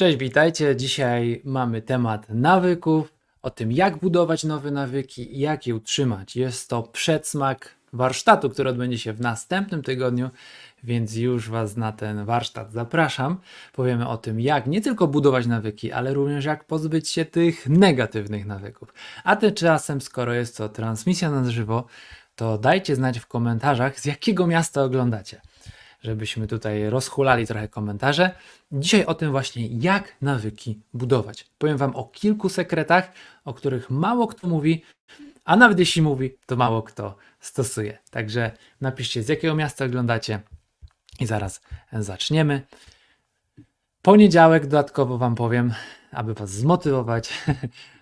Cześć, witajcie. Dzisiaj mamy temat nawyków, o tym jak budować nowe nawyki i jak je utrzymać. Jest to przedsmak warsztatu, który odbędzie się w następnym tygodniu, więc już Was na ten warsztat zapraszam. Powiemy o tym, jak nie tylko budować nawyki, ale również jak pozbyć się tych negatywnych nawyków. A tymczasem, skoro jest to transmisja na żywo, to dajcie znać w komentarzach, z jakiego miasta oglądacie żebyśmy tutaj rozhulali trochę komentarze. Dzisiaj o tym właśnie, jak nawyki budować. Powiem Wam o kilku sekretach, o których mało kto mówi, a nawet jeśli mówi, to mało kto stosuje. Także napiszcie, z jakiego miasta oglądacie i zaraz zaczniemy. Poniedziałek dodatkowo Wam powiem, aby Was zmotywować.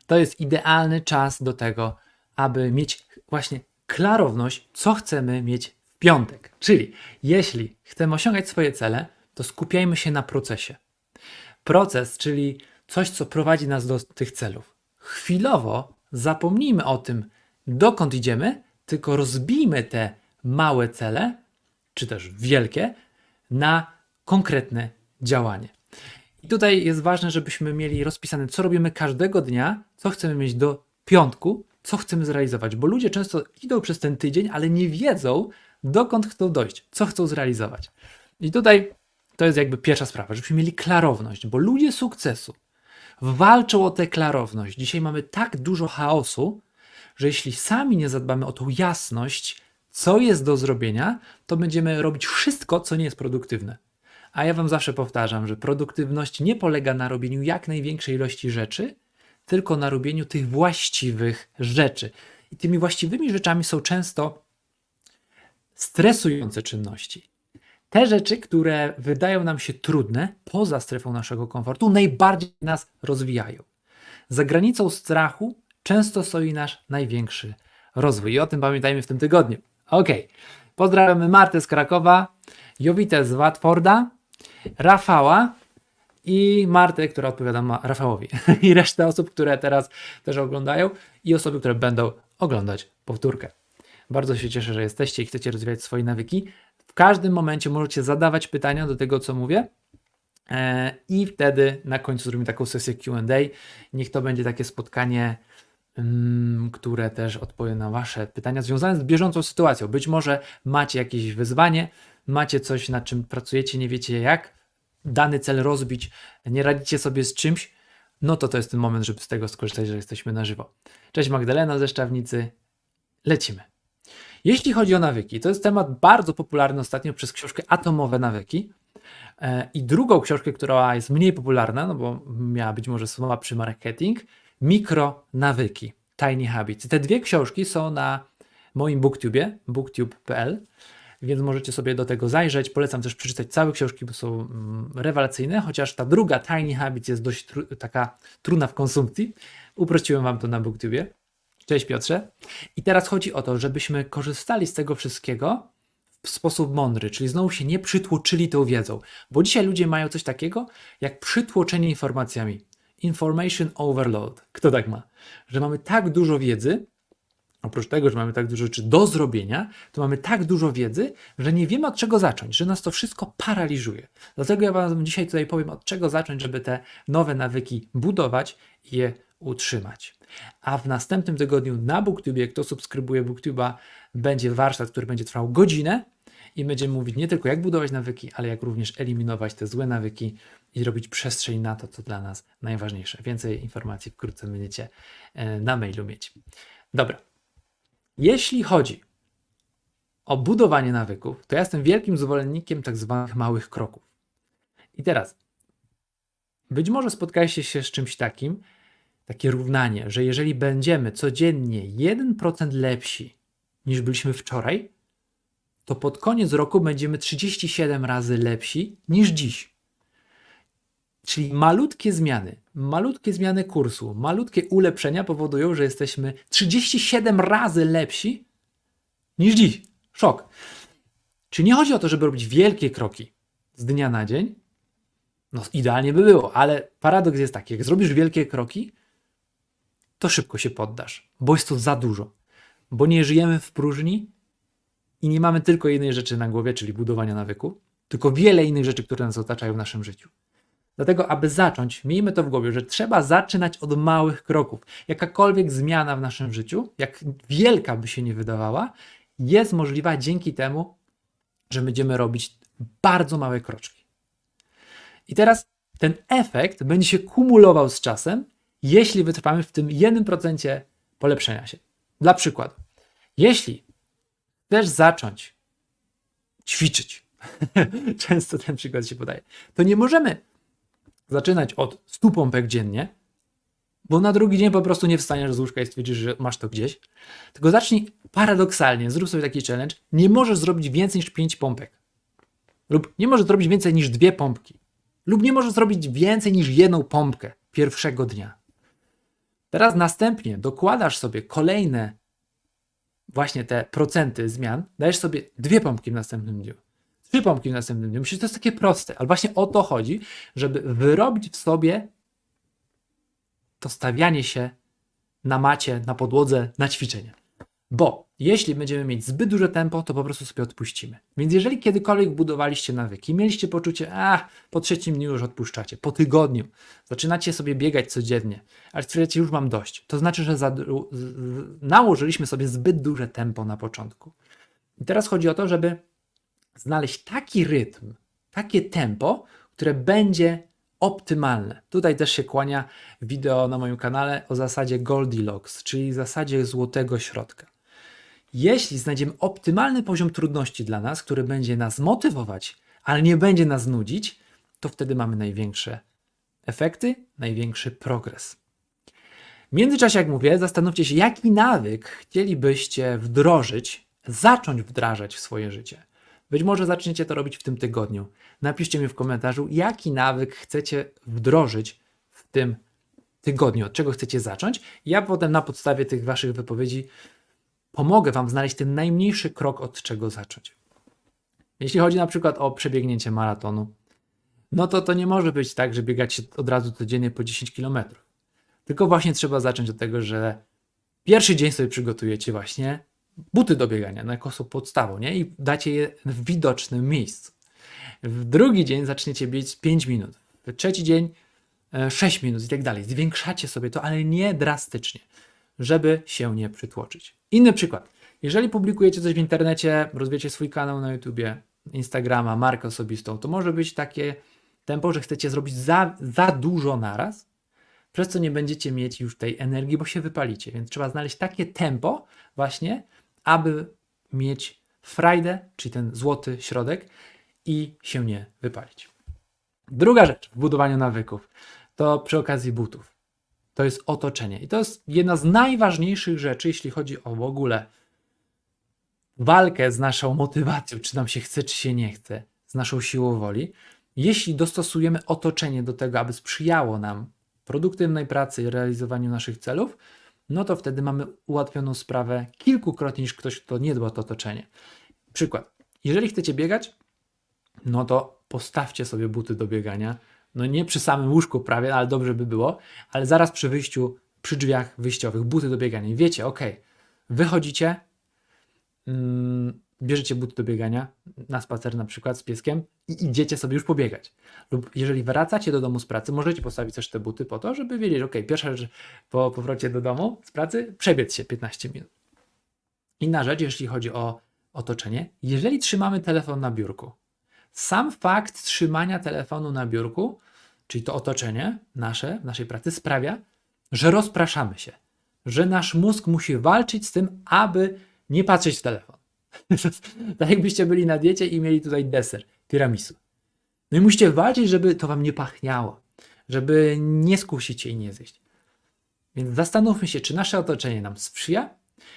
To jest idealny czas do tego, aby mieć właśnie klarowność, co chcemy mieć piątek. Czyli jeśli chcemy osiągać swoje cele, to skupiajmy się na procesie. Proces, czyli coś, co prowadzi nas do tych celów. Chwilowo zapomnijmy o tym, dokąd idziemy, tylko rozbijmy te małe cele, czy też wielkie, na konkretne działanie. I tutaj jest ważne, żebyśmy mieli rozpisane, co robimy każdego dnia, co chcemy mieć do piątku, co chcemy zrealizować, bo ludzie często idą przez ten tydzień, ale nie wiedzą, dokąd chcą dojść, co chcą zrealizować. I tutaj to jest jakby pierwsza sprawa, żebyśmy mieli klarowność, bo ludzie sukcesu walczą o tę klarowność. Dzisiaj mamy tak dużo chaosu, że jeśli sami nie zadbamy o tą jasność, co jest do zrobienia, to będziemy robić wszystko, co nie jest produktywne. A ja Wam zawsze powtarzam, że produktywność nie polega na robieniu jak największej ilości rzeczy, tylko na robieniu tych właściwych rzeczy. I tymi właściwymi rzeczami są często stresujące czynności. Te rzeczy, które wydają nam się trudne, poza strefą naszego komfortu, najbardziej nas rozwijają. Za granicą strachu często stoi nasz największy rozwój. I o tym pamiętajmy w tym tygodniu. Ok. Pozdrawiamy Martę z Krakowa, Jowitę z Watforda, Rafała i Martę, która odpowiada Rafałowi. I resztę osób, które teraz też oglądają i osoby, które będą oglądać powtórkę. Bardzo się cieszę, że jesteście i chcecie rozwijać swoje nawyki. W każdym momencie możecie zadawać pytania do tego, co mówię. E, I wtedy na końcu zrobimy taką sesję QA. Niech to będzie takie spotkanie, mm, które też odpowie na Wasze pytania związane z bieżącą sytuacją. Być może macie jakieś wyzwanie, macie coś, nad czym pracujecie, nie wiecie jak dany cel rozbić, nie radzicie sobie z czymś, no to to jest ten moment, żeby z tego skorzystać, że jesteśmy na żywo. Cześć Magdalena ze Szczawnicy. Lecimy. Jeśli chodzi o nawyki, to jest temat bardzo popularny ostatnio przez książkę Atomowe Nawyki. E, I drugą książkę, która jest mniej popularna, no bo miała być może słowa przy marketing, Mikronawyki, Tiny Habits. Te dwie książki są na moim booktubie, booktube.pl, więc możecie sobie do tego zajrzeć. Polecam też przeczytać całe książki, bo są mm, rewelacyjne, chociaż ta druga, Tiny Habits, jest dość tru taka trudna w konsumpcji. Uprościłem Wam to na booktubie. Cześć Piotrze. I teraz chodzi o to, żebyśmy korzystali z tego wszystkiego w sposób mądry, czyli znowu się nie przytłoczyli tą wiedzą, bo dzisiaj ludzie mają coś takiego jak przytłoczenie informacjami. Information overload. Kto tak ma? Że mamy tak dużo wiedzy, oprócz tego, że mamy tak dużo rzeczy do zrobienia, to mamy tak dużo wiedzy, że nie wiemy od czego zacząć, że nas to wszystko paraliżuje. Dlatego ja Wam dzisiaj tutaj powiem, od czego zacząć, żeby te nowe nawyki budować i je utrzymać. A w następnym tygodniu na BookTubie, kto subskrybuje BookTube'a, będzie warsztat, który będzie trwał godzinę i będziemy mówić nie tylko jak budować nawyki, ale jak również eliminować te złe nawyki i robić przestrzeń na to, co dla nas najważniejsze. Więcej informacji wkrótce będziecie e, na mailu mieć. Dobra. Jeśli chodzi o budowanie nawyków, to ja jestem wielkim zwolennikiem tak zwanych małych kroków. I teraz, być może spotkaliście się z czymś takim, takie równanie, że jeżeli będziemy codziennie 1% lepsi niż byliśmy wczoraj, to pod koniec roku będziemy 37 razy lepsi niż dziś. Czyli malutkie zmiany, malutkie zmiany kursu, malutkie ulepszenia powodują, że jesteśmy 37 razy lepsi niż dziś. Szok. Czy nie chodzi o to, żeby robić wielkie kroki z dnia na dzień? No, idealnie by było, ale paradoks jest taki: jak zrobisz wielkie kroki, to szybko się poddasz, bo jest to za dużo. Bo nie żyjemy w próżni i nie mamy tylko jednej rzeczy na głowie, czyli budowania nawyku, tylko wiele innych rzeczy, które nas otaczają w naszym życiu. Dlatego, aby zacząć, miejmy to w głowie, że trzeba zaczynać od małych kroków. Jakakolwiek zmiana w naszym życiu, jak wielka by się nie wydawała, jest możliwa dzięki temu, że będziemy robić bardzo małe kroczki. I teraz ten efekt będzie się kumulował z czasem, jeśli wytrwamy w tym 1% polepszenia się. Dla przykładu, jeśli chcesz zacząć ćwiczyć, często ten przykład się podaje, to nie możemy zaczynać od 100 pompek dziennie, bo na drugi dzień po prostu nie wstaniesz z łóżka i stwierdzisz, że masz to gdzieś. Tylko zacznij paradoksalnie, zrób sobie taki challenge, nie możesz zrobić więcej niż 5 pompek. Lub nie możesz zrobić więcej niż dwie pompki. Lub nie możesz zrobić więcej niż jedną pompkę pierwszego dnia. Teraz następnie dokładasz sobie kolejne właśnie te procenty zmian, dajesz sobie dwie pompki w następnym dniu, trzy pompki w następnym dniu. Myślę, że to jest takie proste, ale właśnie o to chodzi, żeby wyrobić w sobie to stawianie się na macie, na podłodze, na ćwiczenie. Bo jeśli będziemy mieć zbyt duże tempo, to po prostu sobie odpuścimy. Więc jeżeli kiedykolwiek budowaliście nawyki, mieliście poczucie, a po trzecim dniu już odpuszczacie, po tygodniu zaczynacie sobie biegać codziennie, ale stwierdzacie, już mam dość, to znaczy, że za, nałożyliśmy sobie zbyt duże tempo na początku. I teraz chodzi o to, żeby znaleźć taki rytm, takie tempo, które będzie optymalne. Tutaj też się kłania wideo na moim kanale o zasadzie Goldilocks, czyli zasadzie złotego środka. Jeśli znajdziemy optymalny poziom trudności dla nas, który będzie nas motywować, ale nie będzie nas nudzić, to wtedy mamy największe efekty, największy progres. W międzyczasie, jak mówię, zastanówcie się, jaki nawyk chcielibyście wdrożyć, zacząć wdrażać w swoje życie. Być może zaczniecie to robić w tym tygodniu. Napiszcie mi w komentarzu, jaki nawyk chcecie wdrożyć w tym tygodniu, od czego chcecie zacząć. Ja potem na podstawie tych waszych wypowiedzi pomogę wam znaleźć ten najmniejszy krok, od czego zacząć. Jeśli chodzi na przykład o przebiegnięcie maratonu, no to to nie może być tak, że biegacie od razu codziennie po 10 km. Tylko właśnie trzeba zacząć od tego, że pierwszy dzień sobie przygotujecie właśnie buty do biegania, no jako są podstawą, nie? I dacie je w widocznym miejscu. W drugi dzień zaczniecie biec 5 minut. W trzeci dzień e, 6 minut i tak dalej. Zwiększacie sobie to, ale nie drastycznie, żeby się nie przytłoczyć. Inny przykład. Jeżeli publikujecie coś w internecie, rozwiecie swój kanał na YouTubie, Instagrama, markę osobistą, to może być takie tempo, że chcecie zrobić za, za dużo naraz, przez co nie będziecie mieć już tej energii, bo się wypalicie. Więc trzeba znaleźć takie tempo właśnie, aby mieć frajdę, czyli ten złoty środek i się nie wypalić. Druga rzecz w budowaniu nawyków to przy okazji butów. To jest otoczenie. I to jest jedna z najważniejszych rzeczy, jeśli chodzi o w ogóle walkę z naszą motywacją, czy nam się chce, czy się nie chce, z naszą siłą woli. Jeśli dostosujemy otoczenie do tego, aby sprzyjało nam produktywnej pracy i realizowaniu naszych celów, no to wtedy mamy ułatwioną sprawę kilkukrotnie niż ktoś, kto nie dba o to otoczenie. Przykład. Jeżeli chcecie biegać, no to postawcie sobie buty do biegania. No nie przy samym łóżku prawie, ale dobrze by było, ale zaraz przy wyjściu, przy drzwiach wyjściowych, buty do biegania. I wiecie, ok, wychodzicie, mm, bierzecie buty do biegania na spacer na przykład z pieskiem i idziecie sobie już pobiegać. Lub jeżeli wracacie do domu z pracy, możecie postawić też te buty po to, żeby wiedzieć, ok, pierwsza rzecz po powrocie do domu z pracy, przebiec się 15 minut. Inna rzecz, jeśli chodzi o otoczenie, jeżeli trzymamy telefon na biurku, sam fakt trzymania telefonu na biurku, czyli to otoczenie nasze, w naszej pracy, sprawia, że rozpraszamy się, że nasz mózg musi walczyć z tym, aby nie patrzeć w telefon. tak jakbyście byli na diecie i mieli tutaj deser, tiramisu. No i musicie walczyć, żeby to wam nie pachniało, żeby nie skusić się i nie zjeść. Więc zastanówmy się, czy nasze otoczenie nam sprzyja,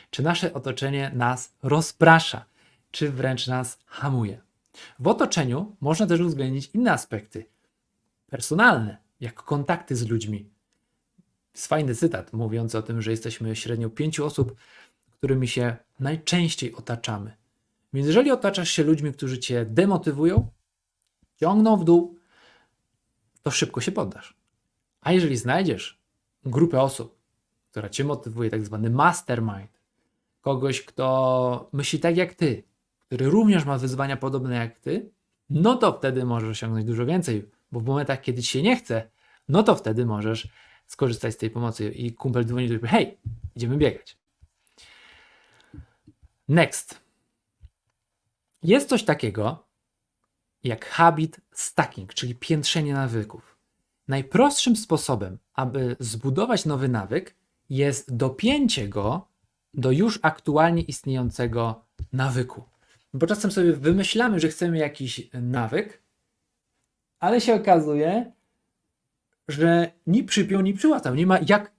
czy nasze otoczenie nas rozprasza, czy wręcz nas hamuje. W otoczeniu można też uwzględnić inne aspekty personalne, jak kontakty z ludźmi. Jest fajny cytat mówiący o tym, że jesteśmy średnio pięciu osób, którymi się najczęściej otaczamy. Więc jeżeli otaczasz się ludźmi, którzy cię demotywują, ciągną w dół, to szybko się poddasz. A jeżeli znajdziesz grupę osób, która cię motywuje, tak zwany mastermind, kogoś, kto myśli tak jak ty, który również ma wyzwania podobne jak ty, no to wtedy możesz osiągnąć dużo więcej bo w momentach, kiedy ci się nie chce, no to wtedy możesz skorzystać z tej pomocy i kumpel dzwoni do ciebie, hej, idziemy biegać. Next. Jest coś takiego jak habit stacking, czyli piętrzenie nawyków. Najprostszym sposobem, aby zbudować nowy nawyk, jest dopięcie go do już aktualnie istniejącego nawyku. Bo czasem sobie wymyślamy, że chcemy jakiś nawyk, ale się okazuje, że ni przypiął, ni przyłatał. Nie ma jak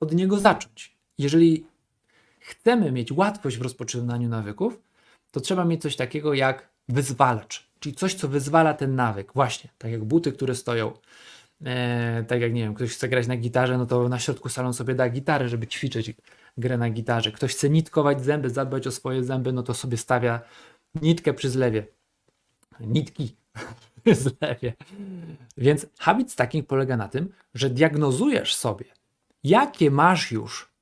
od niego zacząć. Jeżeli chcemy mieć łatwość w rozpoczynaniu nawyków, to trzeba mieć coś takiego jak wyzwalacz, czyli coś, co wyzwala ten nawyk. Właśnie, tak jak buty, które stoją. E, tak jak nie wiem, ktoś chce grać na gitarze, no to na środku salon sobie da gitarę, żeby ćwiczyć grę na gitarze. Ktoś chce nitkować zęby, zadbać o swoje zęby, no to sobie stawia nitkę przy zlewie. Nitki przy zlewie. Więc habit stacking polega na tym, że diagnozujesz sobie, jakie masz już,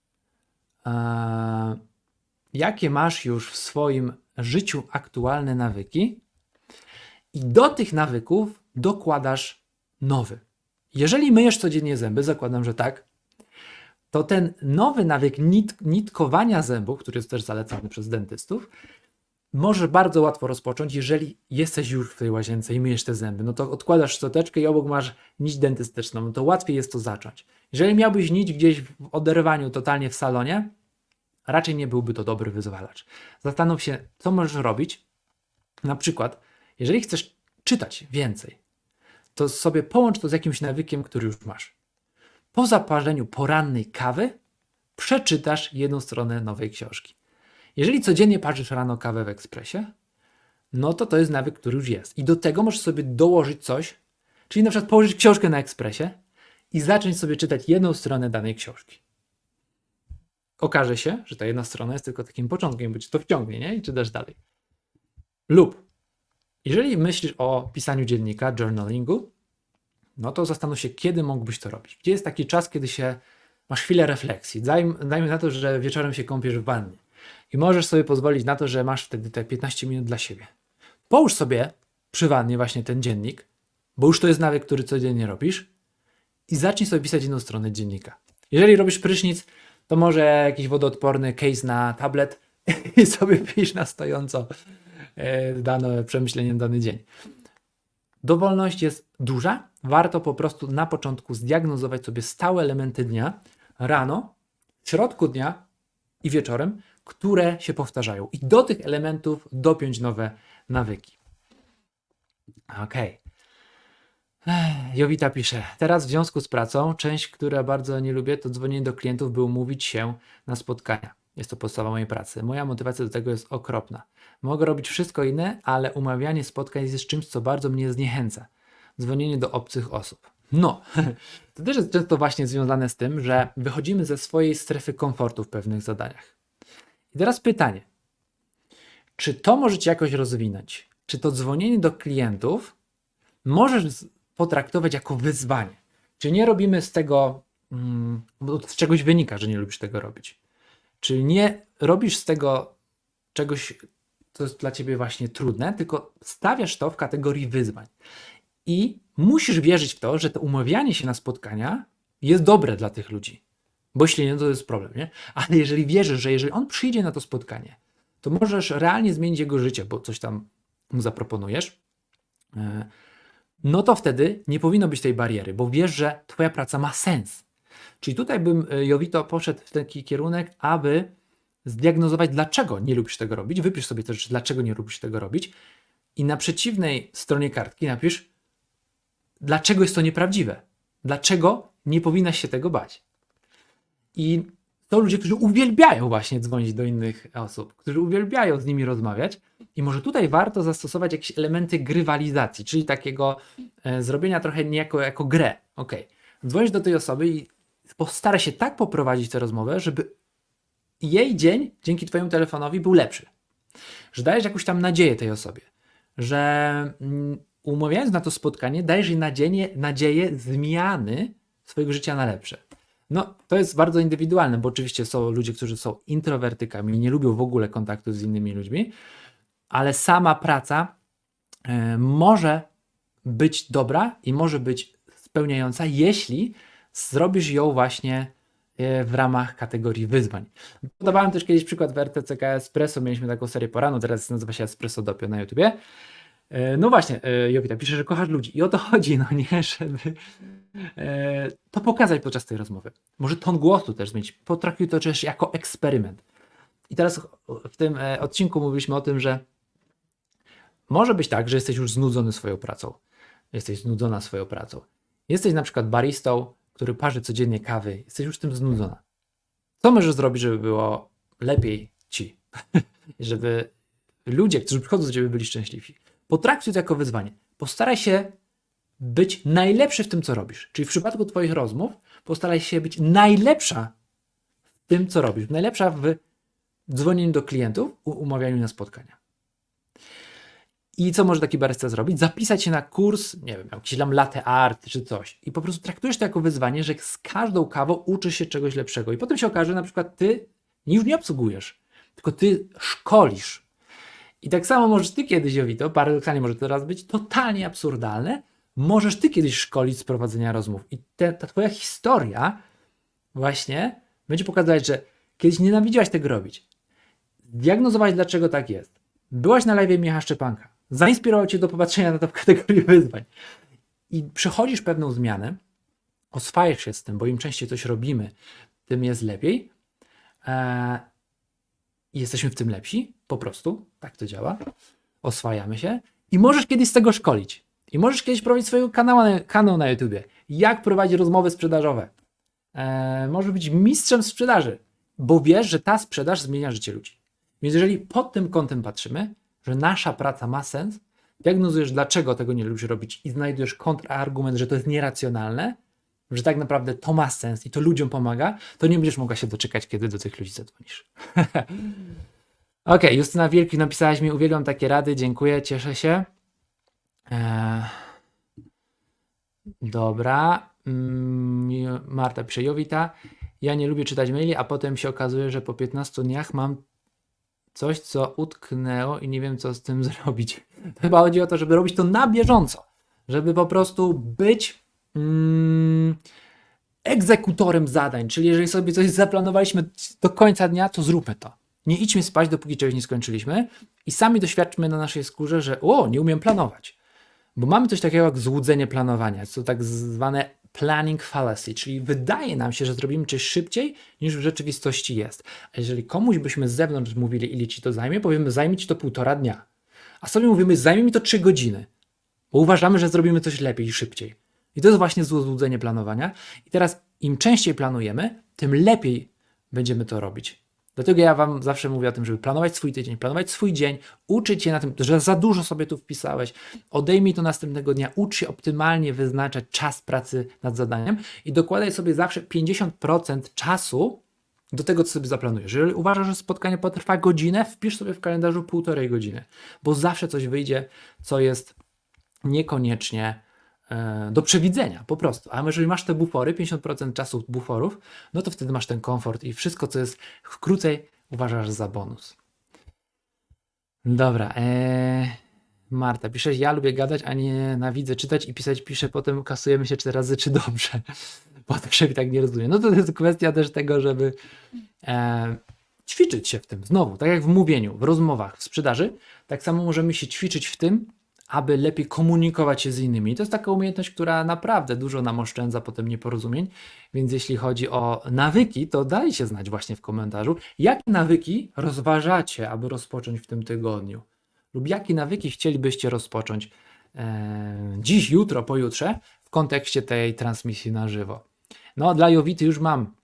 e, jakie masz już w swoim życiu aktualne nawyki i do tych nawyków dokładasz nowy. Jeżeli myjesz codziennie zęby, zakładam, że tak, to ten nowy nawyk nit, nitkowania zębów, który jest też zalecany przez dentystów, może bardzo łatwo rozpocząć, jeżeli jesteś już w tej łazience i myjesz te zęby. No to odkładasz szczoteczkę i obok masz nić dentystyczną, no to łatwiej jest to zacząć. Jeżeli miałbyś nić gdzieś w oderwaniu totalnie w salonie, raczej nie byłby to dobry wyzwalacz. Zastanów się, co możesz robić. Na przykład, jeżeli chcesz czytać więcej, to sobie połącz to z jakimś nawykiem, który już masz. Po zaparzeniu porannej kawy przeczytasz jedną stronę nowej książki. Jeżeli codziennie parzysz rano kawę w ekspresie, no to to jest nawyk, który już jest. I do tego możesz sobie dołożyć coś, czyli na przykład położyć książkę na ekspresie i zacząć sobie czytać jedną stronę danej książki. Okaże się, że ta jedna strona jest tylko takim początkiem, bo cię to wciągnie, nie? I czytasz dalej. Lub jeżeli myślisz o pisaniu dziennika, journalingu, no to zastanów się, kiedy mógłbyś to robić. Gdzie jest taki czas, kiedy się masz chwilę refleksji. Daj, dajmy na to, że wieczorem się kąpiesz w wannie i możesz sobie pozwolić na to, że masz wtedy te 15 minut dla siebie. Połóż sobie przy wannie właśnie ten dziennik, bo już to jest nawyk, który codziennie robisz i zacznij sobie pisać jedną stronę dziennika. Jeżeli robisz prysznic, to może jakiś wodoodporny case na tablet i sobie pisz na stojąco e, dane przemyślenie dany dzień. Dowolność jest duża. Warto po prostu na początku zdiagnozować sobie stałe elementy dnia rano, w środku dnia i wieczorem, które się powtarzają. I do tych elementów dopiąć nowe nawyki. Okej. Jowita pisze, teraz w związku z pracą, część, która bardzo nie lubię, to dzwonienie do klientów, by umówić się na spotkania. Jest to podstawa mojej pracy. Moja motywacja do tego jest okropna. Mogę robić wszystko inne, ale umawianie spotkań jest czymś, co bardzo mnie zniechęca. Dzwonienie do obcych osób. No, to też jest często właśnie związane z tym, że wychodzimy ze swojej strefy komfortu w pewnych zadaniach. I teraz pytanie. Czy to możecie jakoś rozwinąć? Czy to dzwonienie do klientów możesz potraktować jako wyzwanie? Czy nie robimy z tego, mm, z czegoś wynika, że nie lubisz tego robić? Czy nie robisz z tego czegoś, co jest dla ciebie właśnie trudne, tylko stawiasz to w kategorii wyzwań. I musisz wierzyć w to, że to umawianie się na spotkania jest dobre dla tych ludzi. Bo jeśli nie, to jest problem, nie? Ale jeżeli wierzysz, że jeżeli on przyjdzie na to spotkanie, to możesz realnie zmienić jego życie, bo coś tam mu zaproponujesz, e, no to wtedy nie powinno być tej bariery, bo wiesz, że twoja praca ma sens. Czyli tutaj bym, e, Jowito, poszedł w taki kierunek, aby zdiagnozować, dlaczego nie lubisz tego robić. Wypisz sobie też, dlaczego nie lubisz tego robić. I na przeciwnej stronie kartki napisz, dlaczego jest to nieprawdziwe. Dlaczego nie powinnaś się tego bać. I to ludzie, którzy uwielbiają właśnie dzwonić do innych osób, którzy uwielbiają z nimi rozmawiać. I może tutaj warto zastosować jakieś elementy grywalizacji, czyli takiego e, zrobienia trochę niejako jako grę. Ok, dzwonisz do tej osoby i postaraj się tak poprowadzić tę rozmowę, żeby jej dzień dzięki Twojemu telefonowi był lepszy. Że dajesz jakąś tam nadzieję tej osobie, że mm, umawiając na to spotkanie, dajesz jej nadzieję, nadzieję zmiany swojego życia na lepsze. No, to jest bardzo indywidualne, bo oczywiście są ludzie, którzy są introwertykami nie lubią w ogóle kontaktu z innymi ludźmi, ale sama praca e, może być dobra i może być spełniająca, jeśli zrobisz ją właśnie e, w ramach kategorii wyzwań. Podawałem też kiedyś przykład w RTCK Espresso, mieliśmy taką serię poranu, teraz nazywa się Espresso Doppio na YouTubie. E, No właśnie, e, Jowita pisze, że kochasz ludzi i o to chodzi, no nie, żeby e, to pokazać podczas tej rozmowy. Może ton głosu też zmienić, potraktuj to też jako eksperyment. I teraz w tym odcinku mówiliśmy o tym, że może być tak, że jesteś już znudzony swoją pracą. Jesteś znudzona swoją pracą. Jesteś na przykład baristą, który parzy codziennie kawy. Jesteś już tym znudzona. Co możesz zrobić, żeby było lepiej ci? Żeby ludzie, którzy przychodzą do ciebie, byli szczęśliwi. Potraktuj to jako wyzwanie. Postaraj się być najlepszy w tym, co robisz. Czyli w przypadku Twoich rozmów, postaraj się być najlepsza w tym, co robisz. Najlepsza w dzwonieniu do klientów, umawianiu na spotkania. I co może taki barista zrobić? Zapisać się na kurs, nie wiem, jakiś tam latte art czy coś. I po prostu traktujesz to jako wyzwanie, że z każdą kawą uczysz się czegoś lepszego. I potem się okaże, że na przykład ty już nie obsługujesz, tylko ty szkolisz. I tak samo możesz ty kiedyś, Jowito, paradoksalnie może to teraz być totalnie absurdalne, możesz ty kiedyś szkolić z prowadzenia rozmów. I te, ta twoja historia właśnie będzie pokazywać, że kiedyś nienawidziłaś tego robić. Diagnozować, dlaczego tak jest. Byłaś na live Micha Szczepanka. Zainspirował cię do popatrzenia na to w kategorii wyzwań. I przechodzisz pewną zmianę, oswajasz się z tym, bo im częściej coś robimy, tym jest lepiej. Eee, i jesteśmy w tym lepsi, po prostu, tak to działa. Oswajamy się i możesz kiedyś z tego szkolić. I możesz kiedyś prowadzić swojego kanału, na- kanał na YouTubie. Jak prowadzić rozmowy sprzedażowe. Eee, możesz być mistrzem sprzedaży, bo wiesz, że ta sprzedaż zmienia życie ludzi. Więc jeżeli pod tym kątem patrzymy, że nasza praca ma sens, diagnozujesz, dlaczego tego nie lubisz robić i znajdujesz kontrargument, że to jest nieracjonalne, że tak naprawdę to ma sens i to ludziom pomaga, to nie będziesz mogła się doczekać, kiedy do tych ludzi zadzwonisz. Okej, Justyna Wielki napisałaś mi, uwielbiam takie rady, dziękuję, cieszę się. Eee, dobra. Mm, Marta pisze, Jowita, ja nie lubię czytać maili, a potem się okazuje, że po 15 dniach mam coś, co utknęło i nie wiem, co z tym zrobić. Chyba chodzi o to, żeby robić to na bieżąco, żeby po prostu być mm, egzekutorem zadań, czyli jeżeli sobie coś zaplanowaliśmy do końca dnia, to zróbmy to. Nie idźmy spać, dopóki czegoś nie skończyliśmy i sami doświadczmy na naszej skórze, że o, nie umiem planować. Bo mamy coś takiego jak złudzenie planowania, to tak zwane planning fallacy, czyli wydaje nam się, że zrobimy coś szybciej niż w rzeczywistości jest. A jeżeli komuś byśmy z zewnątrz mówili, ile ci to zajmie, powiemy, zajmie ci to półtora dnia. A sobie mówimy, zajmie mi to trzy godziny, bo uważamy, że zrobimy coś lepiej i szybciej. I to jest właśnie złudzenie planowania. I teraz im częściej planujemy, tym lepiej będziemy to robić. Dlatego ja Wam zawsze mówię o tym, żeby planować swój tydzień, planować swój dzień, uczyć się na tym, że za dużo sobie tu wpisałeś, odejmij to następnego dnia, ucz się optymalnie wyznaczać czas pracy nad zadaniem i dokładaj sobie zawsze 50% czasu do tego, co sobie zaplanujesz. Jeżeli uważasz, że spotkanie potrwa godzinę, wpisz sobie w kalendarzu półtorej godziny, bo zawsze coś wyjdzie, co jest niekoniecznie do przewidzenia, po prostu. A jeżeli masz te bufory, 50% czasu buforów, no to wtedy masz ten komfort i wszystko, co jest krócej, uważasz za bonus. Dobra. E, Marta, piszesz, ja lubię gadać, a nie nienawidzę czytać i pisać, piszę, potem kasujemy się cztery razy, czy dobrze. Potem się tak nie rozumie. No to jest kwestia też tego, żeby e, ćwiczyć się w tym. Znowu, tak jak w mówieniu, w rozmowach, w sprzedaży, tak samo możemy się ćwiczyć w tym, aby lepiej komunikować się z innymi. To jest taka umiejętność, która naprawdę dużo nam oszczędza potem nieporozumień. Więc jeśli chodzi o nawyki, to dajcie znać właśnie w komentarzu, jakie nawyki rozważacie, aby rozpocząć w tym tygodniu. Lub jakie nawyki chcielibyście rozpocząć e, dziś, jutro, pojutrze w kontekście tej transmisji na żywo. No, dla Jowity już mam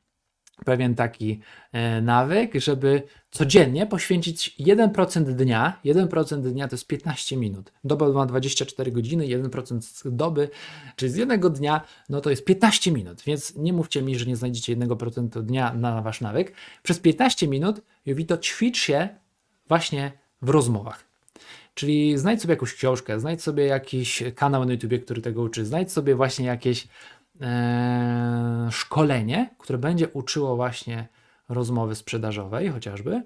pewien taki e, nawyk, żeby codziennie poświęcić 1% dnia. 1% dnia to jest 15 minut. Doba ma 24 godziny, 1% z doby, czyli z jednego dnia, no to jest 15 minut. Więc nie mówcie mi, że nie znajdziecie 1% dnia na wasz nawyk. Przez 15 minut, Jowito, ćwicz się właśnie w rozmowach. Czyli znajdź sobie jakąś książkę, znajdź sobie jakiś kanał na YouTubie, który tego uczy, znajdź sobie właśnie jakieś e, szkolenie, które będzie uczyło właśnie rozmowy sprzedażowej chociażby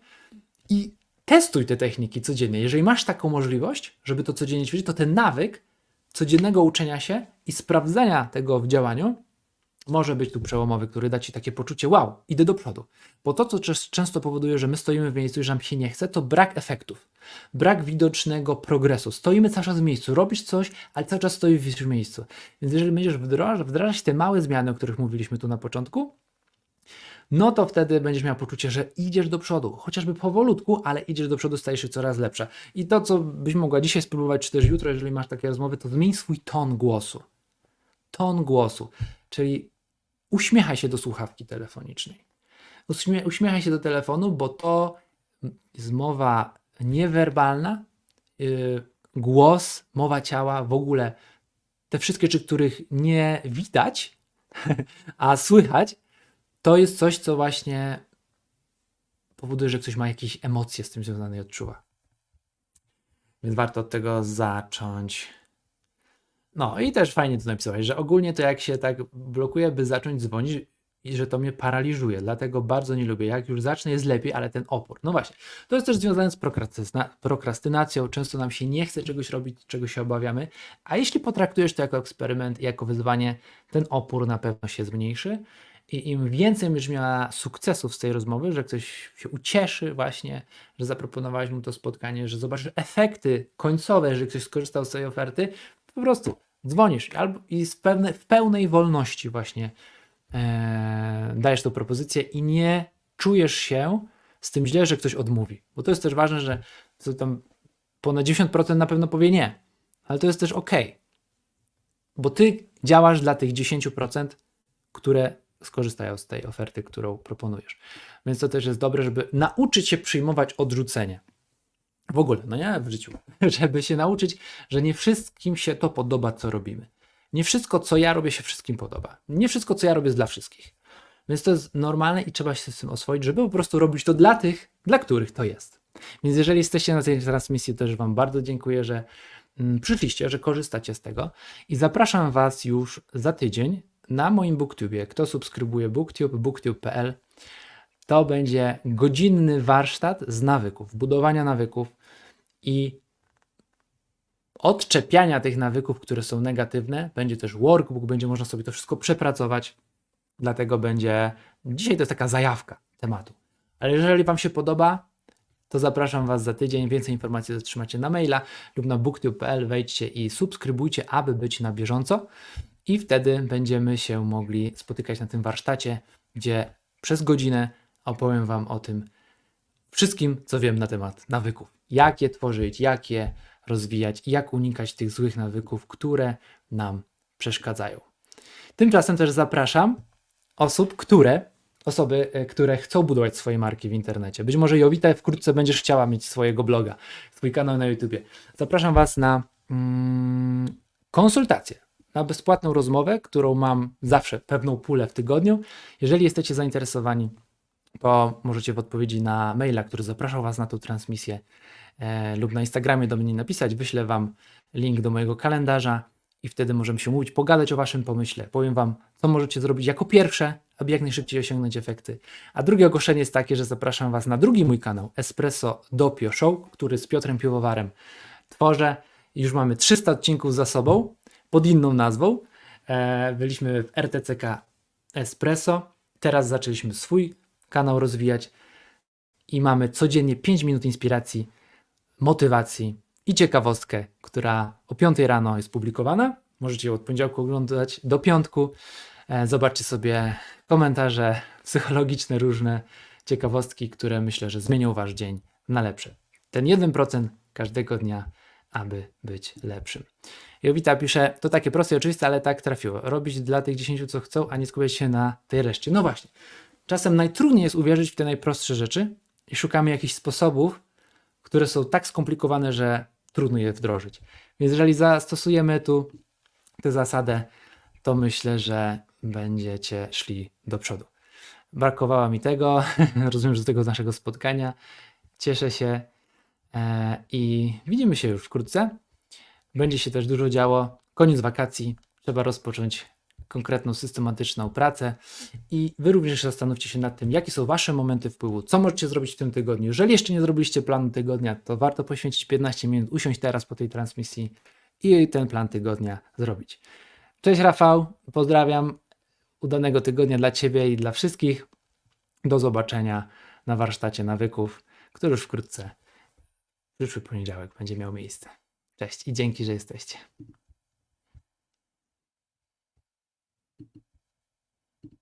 i testuj te techniki codziennie. Jeżeli masz taką możliwość, żeby to codziennie ćwiczyć, to ten nawyk codziennego uczenia się i sprawdzania tego w działaniu może być tu przełomowy, który da Ci takie poczucie, wow, idę do przodu. Bo to, co często powoduje, że my stoimy w miejscu i że nam się nie chce, to brak efektów, brak widocznego progresu. Stoimy cały czas w miejscu, robisz coś, ale cały czas stoisz w miejscu. Więc jeżeli będziesz wdrażać, wdrażać te małe zmiany, o których mówiliśmy tu na początku, no to wtedy będziesz miał poczucie, że idziesz do przodu, chociażby powolutku, ale idziesz do przodu, stajesz się coraz lepsza. I to, co byś mogła dzisiaj spróbować, czy też jutro, jeżeli masz takie rozmowy, to zmień swój ton głosu. Ton głosu, czyli uśmiechaj się do słuchawki telefonicznej. Uśmie, uśmiechaj się do telefonu, bo to jest mowa niewerbalna, yy, głos, mowa ciała, w ogóle te wszystkie rzeczy, których nie widać, a słychać, to jest coś, co właśnie powoduje, że ktoś ma jakieś emocje z tym związane i odczuwa. Więc warto od tego zacząć. No i też fajnie to napisałeś, że ogólnie to jak się tak blokuje, by zacząć dzwonić i że to mnie paraliżuje, dlatego bardzo nie lubię. Jak już zacznę jest lepiej, ale ten opór. No właśnie, to jest też związane z prokrastyna- prokrastynacją. Często nam się nie chce czegoś robić, czego się obawiamy, a jeśli potraktujesz to jako eksperyment i jako wyzwanie, ten opór na pewno się zmniejszy. I im więcej będziesz miała sukcesów z tej rozmowy, że ktoś się ucieszy właśnie, że zaproponowałeś mu to spotkanie, że zobaczysz efekty końcowe, jeżeli ktoś skorzystał z tej oferty, po prostu dzwonisz albo i z pewne, w pełnej wolności właśnie e, dajesz tą propozycję i nie czujesz się z tym źle, że ktoś odmówi. Bo to jest też ważne, że to tam ponad 90% na pewno powie nie, ale to jest też ok, bo ty działasz dla tych 10%, które skorzystają z tej oferty, którą proponujesz. Więc to też jest dobre, żeby nauczyć się przyjmować odrzucenie. W ogóle, no nie w życiu, żeby się nauczyć, że nie wszystkim się to podoba, co robimy. Nie wszystko, co ja robię, się wszystkim podoba. Nie wszystko, co ja robię, jest dla wszystkich. Więc to jest normalne i trzeba się z tym oswoić, żeby po prostu robić to dla tych, dla których to jest. Więc jeżeli jesteście na tej transmisji, też Wam bardzo dziękuję, że mm, przyszliście, że korzystacie z tego i zapraszam Was już za tydzień na moim BookTubie. Kto subskrybuje BookTube, booktube.pl, to będzie godzinny warsztat z nawyków, budowania nawyków i odczepiania tych nawyków, które są negatywne. Będzie też workbook, będzie można sobie to wszystko przepracować. Dlatego będzie. Dzisiaj to jest taka zajawka tematu. Ale jeżeli Wam się podoba, to zapraszam Was za tydzień. Więcej informacji otrzymacie na maila lub na booktube.pl. Wejdźcie i subskrybujcie, aby być na bieżąco. I wtedy będziemy się mogli spotykać na tym warsztacie, gdzie przez godzinę opowiem Wam o tym wszystkim, co wiem na temat nawyków. Jak je tworzyć, jak je rozwijać i jak unikać tych złych nawyków, które nam przeszkadzają. Tymczasem też zapraszam osób, które, osoby, e, które chcą budować swoje marki w internecie. Być może Jowita wkrótce będziesz chciała mieć swojego bloga, swój kanał na YouTubie. Zapraszam Was na mm, konsultację, na bezpłatną rozmowę, którą mam zawsze pewną pulę w tygodniu. Jeżeli jesteście zainteresowani, to możecie w odpowiedzi na maila, który zapraszał Was na tą transmisję lub na Instagramie do mnie napisać. Wyślę Wam link do mojego kalendarza i wtedy możemy się mówić, pogadać o Waszym pomyśle. Powiem Wam, co możecie zrobić jako pierwsze, aby jak najszybciej osiągnąć efekty. A drugie ogłoszenie jest takie, że zapraszam Was na drugi mój kanał, Espresso Doppio Show, który z Piotrem Piwowarem tworzę. Już mamy 300 odcinków za sobą, pod inną nazwą. E, byliśmy w RTCK Espresso. Teraz zaczęliśmy swój kanał rozwijać i mamy codziennie 5 minut inspiracji, motywacji i ciekawostkę, która o 5 rano jest publikowana. Możecie ją od poniedziałku oglądać do piątku. E, Zobaczcie sobie komentarze psychologiczne, różne ciekawostki, które myślę, że zmienią Wasz dzień na lepsze. Ten 1% każdego dnia, aby być lepszym. Jowita pisze, to takie proste i oczywiste, ale tak trafiło. Robić dla tych 10, co chcą, a nie skupiać się na tej reszcie. No właśnie. Czasem najtrudniej jest uwierzyć w te najprostsze rzeczy i szukamy jakichś sposobów, które są tak skomplikowane, że trudno je wdrożyć. Więc jeżeli zastosujemy tu tę zasadę, to myślę, że będziecie szli do przodu. Brakowało mi tego, rozumiem, że z tego naszego spotkania. Cieszę się e, i widzimy się już wkrótce. Będzie się też dużo działo. Koniec wakacji, trzeba rozpocząć konkretną, systematyczną pracę. I Wy również zastanówcie się nad tym, jakie są Wasze momenty wpływu, co możecie zrobić w tym tygodniu. Jeżeli jeszcze nie zrobiliście planu tygodnia, to warto poświęcić 15 minut, usiąść teraz po tej transmisji i ten plan tygodnia zrobić. Cześć Rafał, pozdrawiam. Udanego tygodnia dla Ciebie i dla wszystkich. Do zobaczenia na warsztacie nawyków, który już wkrótce, przyszły poniedziałek, będzie miał miejsce. Cześć i dzięki, że jesteście.